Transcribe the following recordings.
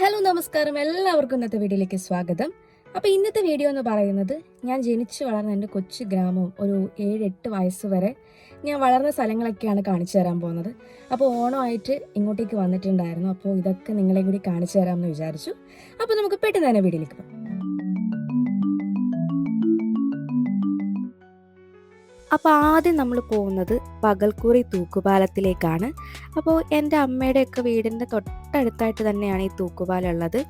Hello നമസ്കാരം. എല്ലാവർക്കും ഇന്നത്തെ വീഡിയോയിലേക്ക് സ്വാഗതം. അപ്പോൾ ഇന്നത്തെ വീഡിയോ എന്ന് പറയുന്നത് ഞാൻ ജനിച്ചു വളർന്ന എന്റെ കൊച്ചു ഗ്രാമവും ഒരു ഏഴ് എട്ട് വയസ്സ് വരെ ഞാൻ വളർന്ന സ്ഥലങ്ങളൊക്കെയാണ് കാണിച്ചു തരാൻ പോകുന്നത്. അപ്പോൾ ഓണമായിട്ട് ഇങ്ങോട്ടേക്ക് വന്നിട്ടുണ്ടായിരുന്നു. അപ്പോൾ ഇതൊക്കെ നിങ്ങളെ കൂടി കാണിച്ചു തരാമെന്ന് വിചാരിച്ചു. അപ്പോൾ നമുക്ക് പെട്ടെന്ന് തന്നെ വീഡിയോയിലേക്ക് പോകാം. അപ്പോൾ ആദ്യം നമ്മൾ പോകുന്നത് പകൽക്കുറി തൂക്കുപാലത്തിലേക്കാണ്. അപ്പോൾ എന്റെ അമ്മയുടെയൊക്കെ വീടിന്റെ തൊട്ടടുത്തായിട്ട് തന്നെയാണ് ഈ തൂക്കുപാലം ഉള്ളത്.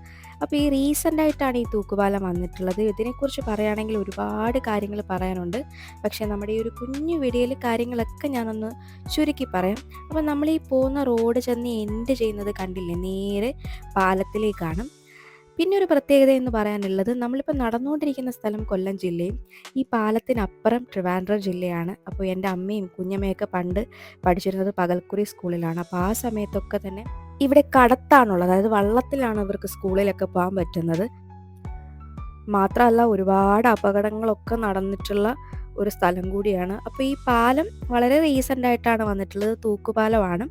അപ്പോൾ ഈ റീസെന്റ് ആയിട്ടാണ് ഈ തൂക്കുപാലം വന്നിട്ടുള്ളത്. ഇതിനെക്കുറിച്ച് പറയുകയാണെങ്കിൽ ഒരുപാട് കാര്യങ്ങൾ പറയാനുണ്ട്. പക്ഷേ നമ്മുടെ ഈ ഒരു കുഞ്ഞു വീഡിയോയിൽ കാര്യങ്ങളൊക്കെ ഞാനൊന്ന് ചുരുക്കി പറയാം. അപ്പോൾ നമ്മൾ ഈ പോകുന്ന റോഡ് ചെന്ന് എൻഡ് ചെയ്യുന്നത് കണ്ടില്ലേ? നേരെ പാലത്തിലേക്കാണ്. പിന്നെ ഒരു പ്രത്യേകത എന്ന് പറയാനുള്ളത് നമ്മളിപ്പോൾ നടന്നുകൊണ്ടിരിക്കുന്ന സ്ഥലം കൊല്ലം ജില്ലയും ഈ പാലത്തിനപ്പുറം ട്രിവാൻഡ്രം ജില്ലയാണ്. അപ്പോൾ എന്റെ അമ്മയും കുഞ്ഞമ്മയൊക്കെ പണ്ട് പഠിച്ചിരുന്നത് പകൽക്കുറി സ്കൂളിലാണ്. അപ്പോൾ ആ സമയത്തൊക്കെ തന്നെ ഇവിടെ കടത്താണുള്ളത്. അതായത് വള്ളത്തിലാണ് ഇവർക്ക് സ്കൂളിലൊക്കെ പോകാൻ പറ്റുന്നത്. മാത്രമല്ല ഒരുപാട് അപകടങ്ങളൊക്കെ നടന്നിട്ടുള്ള ഒരു സ്ഥലം കൂടിയാണ്. അപ്പോൾ ഈ പാലം വളരെ റീസെന്റ് ആയിട്ടാണ് വന്നിട്ടുള്ളത്. തൂക്കുപാലമാണ്.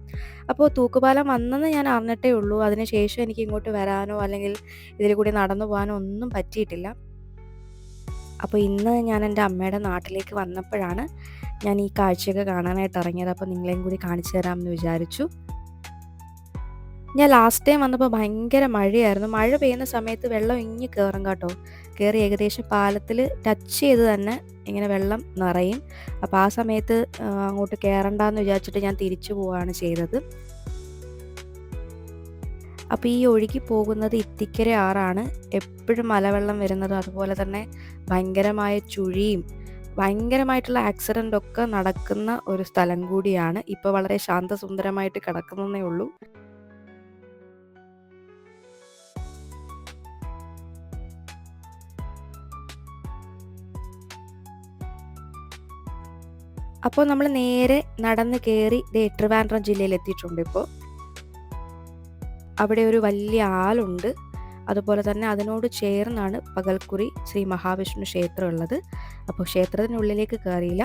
അപ്പോൾ തൂക്കുപാലം വന്നെന്ന് ഞാൻ അറിഞ്ഞിട്ടേ ഉള്ളൂ. അതിനുശേഷം എനിക്ക് ഇങ്ങോട്ട് വരാനോ അല്ലെങ്കിൽ ഇതിൽ കൂടി നടന്നു പോകാനോ ഒന്നും പറ്റിയിട്ടില്ല. അപ്പോൾ ഇന്ന് ഞാൻ എന്റെ അമ്മയുടെ നാട്ടിലേക്ക് വന്നപ്പോഴാണ് ഞാൻ ഈ കാഴ്ചയൊക്കെ കാണാനായിട്ട് ഇറങ്ങിയത്. അപ്പോൾ നിങ്ങളെയും കൂടി കാണിച്ചു തരാമെന്ന് വിചാരിച്ചു. ഞാൻ ലാസ്റ്റ് ടൈം വന്നപ്പോൾ ഭയങ്കര മഴയായിരുന്നു. മഴ പെയ്യുന്ന സമയത്ത് വെള്ളം ഇങ്ങി കയറും കേട്ടോ. കയറി ഏകദേശം പാലത്തിൽ ടച്ച് ചെയ്ത് തന്നെ ഇങ്ങനെ വെള്ളം നിറയും. അപ്പോൾ ആ സമയത്ത് അങ്ങോട്ട് കയറണ്ടെന്ന് വിചാരിച്ചിട്ട് ഞാൻ തിരിച്ചു പോവുകയാണ് ചെയ്തത്. അപ്പോൾ ഈ ഒഴുകി പോകുന്നത് ഇത്തിക്കര ആറാണ്. എപ്പോഴും മലവെള്ളം വരുന്നത് അതുപോലെ തന്നെ ഭയങ്കരമായ ചുഴിയും ഭയങ്കരമായിട്ടുള്ള ആക്സിഡന്റ് ഒക്കെ നടക്കുന്ന ഒരു സ്ഥലം കൂടിയാണ്. ഇപ്പോൾ വളരെ ശാന്തസുന്ദരമായിട്ട് കിടക്കുന്നതേ ഉള്ളൂ. അപ്പോൾ നമ്മൾ നേരെ നടന്ന് കയറി ദേ ട്രിവാൻഡ്രം ജില്ലയിൽ എത്തിയിട്ടുണ്ട് ഇപ്പോൾ അവിടെ ഒരു വലിയ ആലുണ്ട് അതുപോലെ തന്നെ അതിനോട് ചേർന്നാണ് പകൽക്കുറി ശ്രീ മഹാവിഷ്ണു ക്ഷേത്രം ഉള്ളത്. അപ്പോൾ ക്ഷേത്രത്തിനുള്ളിലേക്ക് കയറിയില്ല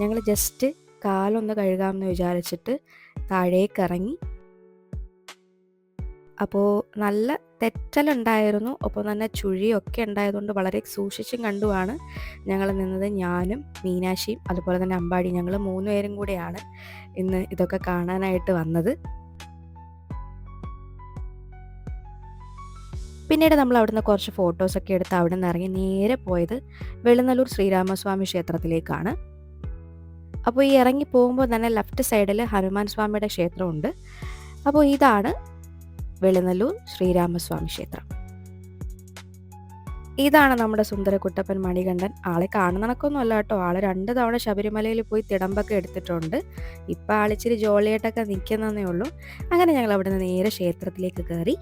ഞങ്ങൾ ജസ്റ്റ് കാലൊന്ന് കഴുകാമെന്ന് വിചാരിച്ചിട്ട് താഴേക്ക് ഇറങ്ങി അപ്പോൾ നല്ല തെറ്റലുണ്ടായിരുന്നു. ഒപ്പം തന്നെ ചുഴിയൊക്കെ ഉണ്ടായതുകൊണ്ട് വളരെ സൂക്ഷിച്ചും കണ്ടുമാണ് ഞങ്ങൾ നിന്നത്. ഞാനും മീനാക്ഷിയും അതുപോലെ തന്നെ അമ്പാടി ഞങ്ങൾ മൂന്ന് പേരും കൂടെയാണ് ഇന്ന് ഇതൊക്കെ കാണാനായിട്ട് വന്നത്. പിന്നീട് നമ്മൾ അവിടുന്ന് കുറച്ച് ഫോട്ടോസൊക്കെ എടുത്ത് അവിടെ നിന്ന് ഇറങ്ങി നേരെ പോയത് വെളുന്നല്ലൂർ ശ്രീരാമസ്വാമി ക്ഷേത്രത്തിലേക്കാണ്. അപ്പോൾ ഈ ഇറങ്ങി പോകുമ്പോൾ തന്നെ ലെഫ്റ്റ് സൈഡിൽ ഹനുമാൻ സ്വാമിയുടെ ക്ഷേത്രമുണ്ട്. അപ്പോൾ ഇതാണ് വെളുന്നല്ലൂർ ശ്രീരാമസ്വാമി ക്ഷേത്രം. ഇതാണ് നമ്മുടെ സുന്ദര കുട്ടപ്പൻ മണികണ്ഠൻ. ആളെ കാണുന്നണക്കൊന്നും അല്ല കേട്ടോ. ആളെ രണ്ട് തവണ ശബരിമലയിൽ പോയി തിടമ്പൊക്കെ എടുത്തിട്ടുണ്ട്. ഇപ്പം ആളിച്ചിരി ജോളിയായിട്ടൊക്കെ നിൽക്കുന്നതേ ഉള്ളൂ. അങ്ങനെ ഞങ്ങൾ അവിടെ നിന്ന് നേരെ ക്ഷേത്രത്തിലേക്ക് കയറി.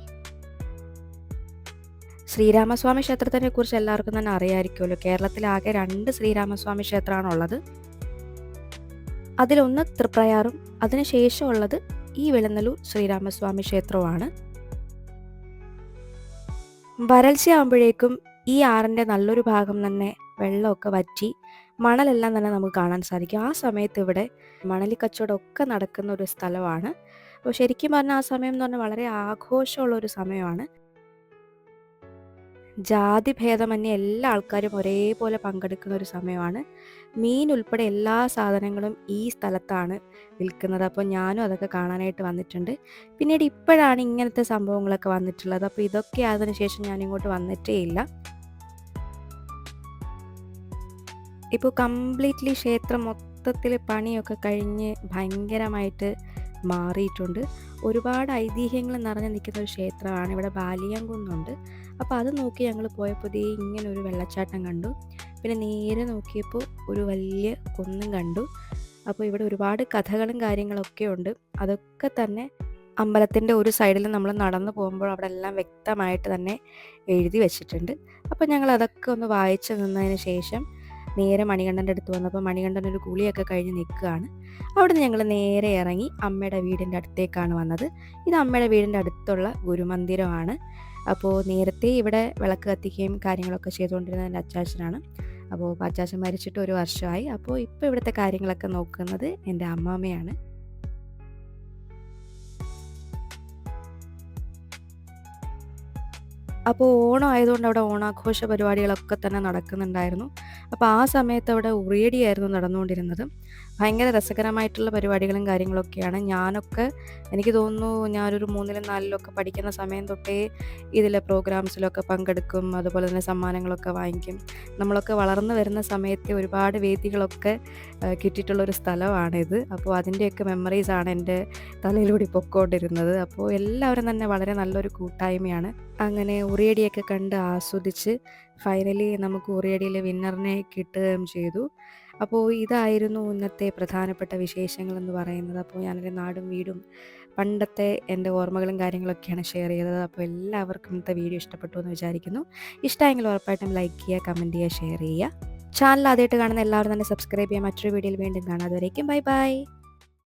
ശ്രീരാമസ്വാമി ക്ഷേത്രത്തിനെ കുറിച്ച് എല്ലാവർക്കും തന്നെ അറിയാമായിരിക്കുമല്ലോ കേരളത്തിൽ ആകെ രണ്ട് ശ്രീരാമസ്വാമി ക്ഷേത്രമാണുള്ളത്. അതിലൊന്ന് തൃപ്രയാറും അതിനുശേഷമുള്ളത് ഈ വെളുന്നല്ലൂർ ശ്രീരാമസ്വാമി ക്ഷേത്രവുമാണ്. വരൾച്ച ആകുമ്പോഴേക്കും ഈ ആറിന്റെ നല്ലൊരു ഭാഗം തന്നെ വെള്ളമൊക്കെ വറ്റി മണലെല്ലാം തന്നെ നമുക്ക് കാണാൻ സാധിക്കും. ആ സമയത്ത് ഇവിടെ മണലി കച്ചവടമൊക്കെ നടക്കുന്ന ഒരു സ്ഥലമാണ്. അപ്പോൾ ശരിക്കും പറഞ്ഞാൽ ആ സമയം എന്ന് പറഞ്ഞാൽ വളരെ ആഘോഷമുള്ള ഒരു സമയമാണ്. ജാതി ഭേദമന്യേ എല്ലാ ആൾക്കാരും ഒരേപോലെ പങ്കെടുക്കുന്ന ഒരു സമയമാണ്. മീൻ ഉൾപ്പെടെ എല്ലാ സാധനങ്ങളും ഈ സ്ഥലത്താണ് വിൽക്കുന്നത്. അപ്പോൾ ഞാനും അതൊക്കെ കാണാനായിട്ട് വന്നിട്ടുണ്ട്. പിന്നീട് ഇപ്പോഴാണ് ഇങ്ങനത്തെ സംഭവങ്ങളൊക്കെ വന്നിട്ടുള്ളത്. അപ്പോൾ ഇതൊക്കെ ആയതിനു ശേഷം ഞാൻ ഇങ്ങോട്ട് വന്നിട്ടേ ഇല്ല. ഇപ്പോൾ കംപ്ലീറ്റ്ലി ക്ഷേത്രം മൊത്തത്തിൽ പണിയൊക്കെ കഴിഞ്ഞ് ഭയങ്കരമായിട്ട് മാറിയിട്ടുണ്ട്. ഒരുപാട് ഐതിഹ്യങ്ങൾ നിറഞ്ഞു നിൽക്കുന്ന ഒരു ക്ഷേത്രമാണ്. ഇവിടെ ബാലിയങ്കുന്നുണ്ട്. അപ്പോൾ അത് നോക്കി ഞങ്ങൾ പോയപ്പോൾ ദേ ഇങ്ങനെ ഒരു വെള്ളച്ചാട്ടം കണ്ടു. പിന്നെ നേരെ നോക്കിയപ്പോൾ ഒരു വലിയ കുന്നും കണ്ടു. അപ്പോൾ ഇവിടെ ഒരുപാട് കഥകളും കാര്യങ്ങളൊക്കെ ഉണ്ട്. അതൊക്കെ തന്നെ അമ്പലത്തിന്റെ ഒരു സൈഡിൽ നമ്മൾ നടന്നു പോകുമ്പോൾ അവിടെ എല്ലാം വ്യക്തമായിട്ട് തന്നെ എഴുതി വെച്ചിട്ടുണ്ട്. അപ്പോൾ ഞങ്ങൾ അതൊക്കെ ഒന്ന് വായിച്ചു നിന്നതിന് ശേഷം നേരെ മണികണ്ഠന്റെ അടുത്ത് വന്നപ്പോൾ മണികണ്ഠൻ ഒരു കുളിയൊക്കെ കഴിഞ്ഞ് നിൽക്കുകയാണ്. അവിടുന്ന് ഞങ്ങൾ നേരെ ഇറങ്ങി അമ്മയുടെ വീടിന്റെ അടുത്തേക്കാണ് വന്നത്. ഇത് അമ്മയുടെ വീടിന്റെ അടുത്തുള്ള ഗുരുമന്ദിരമാണ്. അപ്പോൾ നേരത്തെ ഇവിടെ വിളക്ക് കത്തിക്കുകയും കാര്യങ്ങളൊക്കെ ചെയ്തുകൊണ്ടിരുന്ന എന്റെ അച്ചാച്ചനാണ്. അപ്പോൾ അച്ചാച്ചൻ മരിച്ചിട്ട് ഒരു വർഷമായി. അപ്പോൾ ഇപ്പോൾ ഇവിടുത്തെ കാര്യങ്ങളൊക്കെ നോക്കുന്നത് എന്റെ അമ്മാമ്മയാണ്. അപ്പോൾ ഓണം ആയതുകൊണ്ട് അവിടെ ഓണാഘോഷ പരിപാടികളൊക്കെ തന്നെ നടക്കുന്നുണ്ടായിരുന്നു. അപ്പോൾ ആ സമയത്ത് അവിടെ ഉറിയടിയായിരുന്നു നടന്നുകൊണ്ടിരുന്നത്. ഭയങ്കര രസകരമായിട്ടുള്ള പരിപാടികളും കാര്യങ്ങളൊക്കെയാണ്. ഞാനൊക്കെ എനിക്ക് തോന്നുന്നു ഞാനൊരു മൂന്നിലും നാലിലൊക്കെ പഠിക്കുന്ന സമയം തൊട്ടേ ഇതിലെ പ്രോഗ്രാംസിലൊക്കെ പങ്കെടുക്കും അതുപോലെ തന്നെ സമ്മാനങ്ങളൊക്കെ വാങ്ങിക്കും. നമ്മളൊക്കെ വളർന്നു വരുന്ന സമയത്തെ ഒരുപാട് വേദികളൊക്കെ കിട്ടിയിട്ടുള്ള ഒരു സ്ഥലമാണിത്. അപ്പോൾ അതിന്റെയൊക്കെ മെമ്മറീസാണ് എന്റെ തലയിലൂടെ പൊക്കോണ്ടിരുന്നത്. അപ്പോൾ എല്ലാവരും തന്നെ വളരെ നല്ലൊരു കൂട്ടായ്മയാണ്. അങ്ങനെ ഉറിയടിയൊക്കെ കണ്ട് ആസ്വദിച്ച് ഫൈനലി നമുക്ക് ഉറിയടിയിലെ വിന്നറിനെ കിട്ടുകയും ചെയ്തു. അപ്പോൾ ഇതായിരുന്നു ഇന്നത്തെ പ്രധാനപ്പെട്ട വിശേഷങ്ങൾ എന്ന് പറയുന്നത്. അപ്പോൾ ഞാനെന്റെ നാടും വീടും പണ്ടത്തെ എന്റെ ഓർമ്മകളും കാര്യങ്ങളൊക്കെയാണ് ഷെയർ ചെയ്തത്. അപ്പോൾ എല്ലാവർക്കും ഇന്നത്തെ വീഡിയോ ഇഷ്ടപ്പെട്ടു എന്ന് വിചാരിക്കുന്നു. ഇഷ്ടമായെങ്കിൽ ഉറപ്പായിട്ടും ലൈക്ക് ചെയ്യുക കമന്റ് ചെയ്യുക ഷെയർ ചെയ്യുക. ചാനൽ ആദ്യമായിട്ട് കാണുന്ന എല്ലാവരും തന്നെ സബ്സ്ക്രൈബ് ചെയ്യുക. മറ്റൊരു വീഡിയോയിൽ വീണ്ടും കാണാം. അതുവരേക്കും ബൈ ബൈ